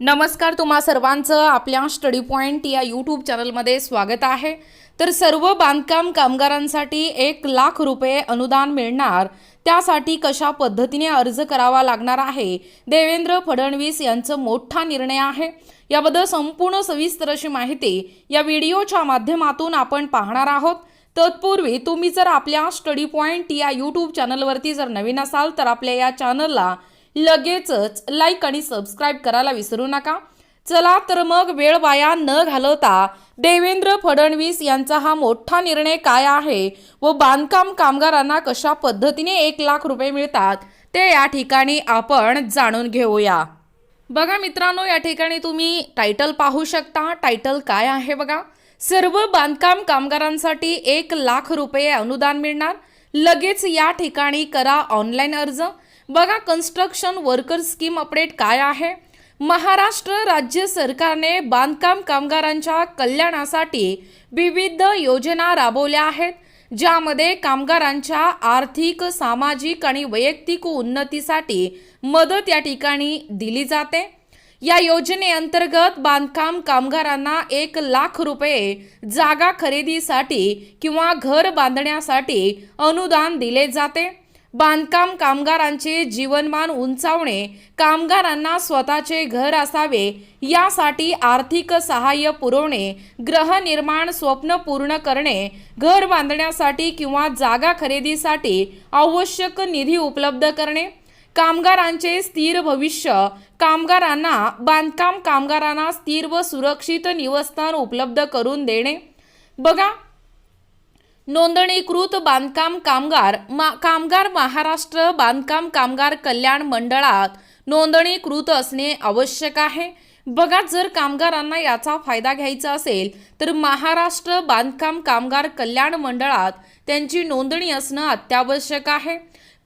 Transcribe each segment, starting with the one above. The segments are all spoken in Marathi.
नमस्कार तुम्हा सर्वांचं. आपल्या स्टडी पॉईंट या यूट्यूब चॅनलमध्ये स्वागत आहे. तर सर्व बांधकाम कामगारांसाठी एक लाख रुपये अनुदान मिळणार. त्यासाठी कशा पद्धतीने अर्ज करावा लागणार आहे? देवेंद्र फडणवीस यांचं मोठा निर्णय आहे. याबद्दल संपूर्ण सविस्तर अशी माहिती या व्हिडिओच्या माध्यमातून आपण पाहणार आहोत. तत्पूर्वी तुम्ही जर आपल्या स्टडी पॉईंट या यूट्यूब चॅनलवरती जर नवीन असाल तर आपल्या या चॅनलला लगेचच लाईक आणि सबस्क्राईब करायला विसरू नका. चला तर मग वेळ वाया न घालवता देवेंद्र फडणवीस यांचा हा मोठा निर्णय काय आहे व बांधकाम कामगारांना कशा पद्धतीने एक लाख रुपये मिळतात ते या ठिकाणी आपण जाणून घेऊया. बघा मित्रांनो या ठिकाणी तुम्ही टायटल पाहू शकता. टायटल काय आहे बघा? सर्व बांधकाम कामगारांसाठी एक लाख रुपये अनुदान मिळणार. लगेच या ठिकाणी करा ऑनलाईन अर्ज. बघा कन्स्ट्रक्शन वर्कर स्कीम अपडेट काय आहे? महाराष्ट्र राज्य सरकारने बांधकाम कामगारांच्या कल्याणासाठी विविध योजना राबवल्या आहेत ज्यामध्ये कामगारांच्या आर्थिक सामाजिक आणि वैयक्तिक उन्नतीसाठी मदत या ठिकाणी दिली जाते. या योजनेअंतर्गत बांधकाम कामगारांना एक लाख रुपये जागा खरेदीसाठी किंवा घर बांधण्यासाठी अनुदान दिले जाते. बांधकाम कामगारांचे जीवनमान उंचावणे कामगारांना स्वतःचे घर असावे यासाठी आर्थिक सहाय्य पुरवणे गृहनिर्माण स्वप्न पूर्ण करणे घर बांधण्यासाठी किंवा जागा खरेदीसाठी आवश्यक निधी उपलब्ध करणे कामगारांचे स्थिर भविष्य कामगारांना बांधकाम कामगारांना स्थिर व सुरक्षित निवस्थान उपलब्ध करून देणे. बघा नोंदणीकृत बांधकाम कामगार मा कामगार महाराष्ट्र बांधकाम कामगार कल्याण मंडळात नोंदणीकृत असणे आवश्यक आहे. बघा जर कामगारांना याचा फायदा घ्यायचा असेल तर महाराष्ट्र बांधकाम कामगार कल्याण मंडळात त्यांची नोंदणी असणं अत्यावश्यक आहे.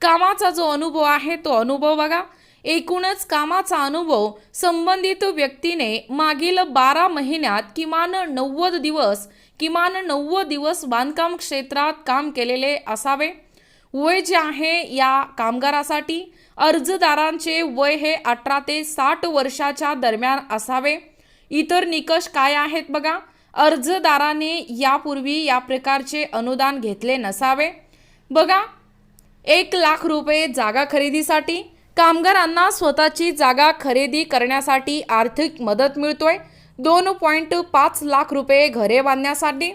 कामाचा जो अनुभव आहे तो अनुभव बघा. एकूणच कामाचा अनुभव संबंधित व्यक्तीने मागील बारा महिन्यात किमान नव्वद दिवस किमान नव्वद दिवस बांधकाम क्षेत्रात काम केलेले असावे. वय जे आहे या कामगारासाठी अर्जदारांचे वय हे अठरा ते साठ वर्षाच्या दरम्यान असावे. इतर निकष काय आहेत बघा? अर्जदाराने यापूर्वी या प्रकारचे अनुदान घेतले नसावे. बघा एक लाख रुपये जागा खरेदीसाठी कामगारांना स्वतःची जागा खरेदी करण्यासाठी आर्थिक मदत मिळतोय. दोन पॉईंट पाच लाख रुपये घरे बांधण्यासाठी.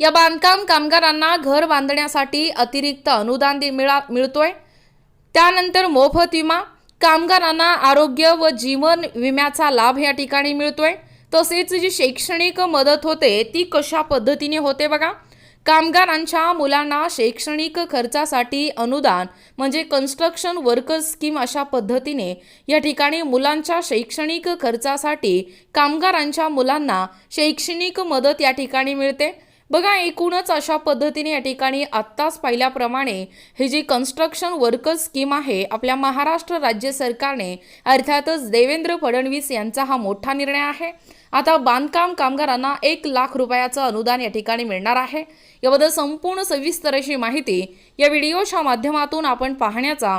या बांधकाम कामगारांना घर बांधण्यासाठी अतिरिक्त अनुदान मिळा मिळतोय. त्यानंतर मोफत विमा. कामगारांना आरोग्य व जीवन विम्याचा लाभ या ठिकाणी मिळतोय. तसेच जी शैक्षणिक मदत होते ती कशा पद्धतीने होते बघा. कामगारांच्या मुलांना शैक्षणिक खर्चासाठी अनुदान म्हणजे कन्स्ट्रक्शन वर्कर्स स्कीम अशा पद्धतीने या ठिकाणी मुलांच्या शैक्षणिक खर्चासाठी कामगारांच्या मुलांना शैक्षणिक मदत या ठिकाणी मिळते. बघा एकूणच अशा पद्धतीने या ठिकाणी आत्ताच पाहिल्याप्रमाणे ही जी कन्स्ट्रक्शन वर्कर्स स्कीम आहे आपल्या महाराष्ट्र राज्य सरकारने अर्थातच देवेंद्र फडणवीस यांचा हा मोठा निर्णय आहे. आता बांधकाम कामगारांना एक लाख रुपयाचं अनुदान या ठिकाणी मिळणार आहे. याबद्दल संपूर्ण सविस्तर अशी माहिती या व्हिडिओच्या माध्यमातून आपण पाहण्याचा